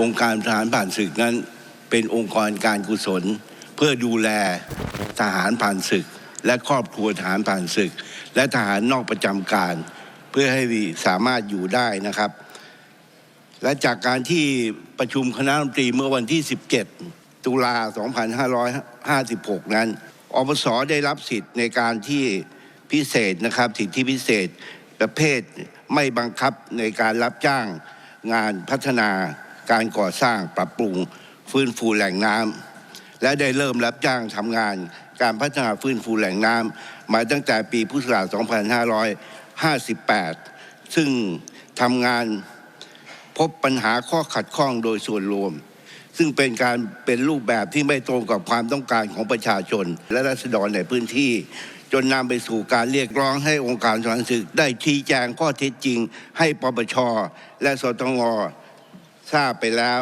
องค์การทหารผ่านศึกนั้น เป็นองค์กรการกุศล เพื่อดูแลทหารผ่านศึก และครอบครัวทหารผ่านศึก และทหารนอกประจำการ เพื่อให้สามารถอยู่ได้นะครับ และจากการที่ประชุมคณะรัฐมนตรีเมื่อวันที่ 17 ตุลา 2556 นั้นอปสได้รับสิทธิ์ในการที่พิเศษนะครับสิทธิพิเศษประเภทไม่บังคับในการรับจ้างงานพัฒนา การก่อสร้างปรับปรุงฟื้นฟูแหล่งน้ำและได้เริ่มรับจ้างทำงาน การพัฒนาฟื้นฟูแหล่งน้ำมาตั้งแต่ปีพุทธศักราช 2558 ซึ่งทำงานพบปัญหาข้อขัดข้องโดยส่วนรวม ซึ่งเป็นการเป็นรูปแบบที่ไม่ตรงกับความต้องการของประชาชน และรัษฎรในพื้นที่ จนนำไปสู่การเรียกร้องให้องค์การสอนศึกได้ชี้แจงข้อเท็จจริง ให้ปปชและสตง ทราบไปแล้ว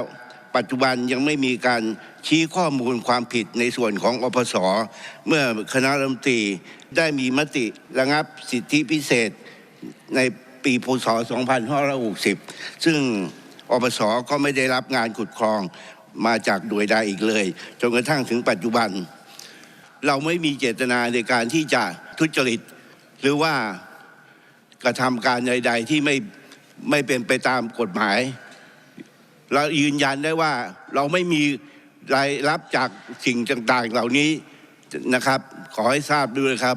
ปัจจุบันยังไม่มีการชี้ข้อมูลความผิดในส่วนของอปสเมื่อคณะรัฐมนตรีได้มีมติระงับสิทธิพิเศษในปีพศ 2560 ซึ่งอปสก็ไม่ได้รับงานขุดคลองมาจากหน่วยใดอีกเลย จนกระทั่งถึงปัจจุบัน เราไม่มีเจตนาในการที่จะทุจริต หรือว่ากระทำการใด ๆ ที่ไม่ไม่เป็นไปตามกฎหมาย เรายืนยันได้ว่าเราไม่มีรายรับจากสิ่งต่างๆเหล่านี้นะครับขอให้ทราบด้วยครับ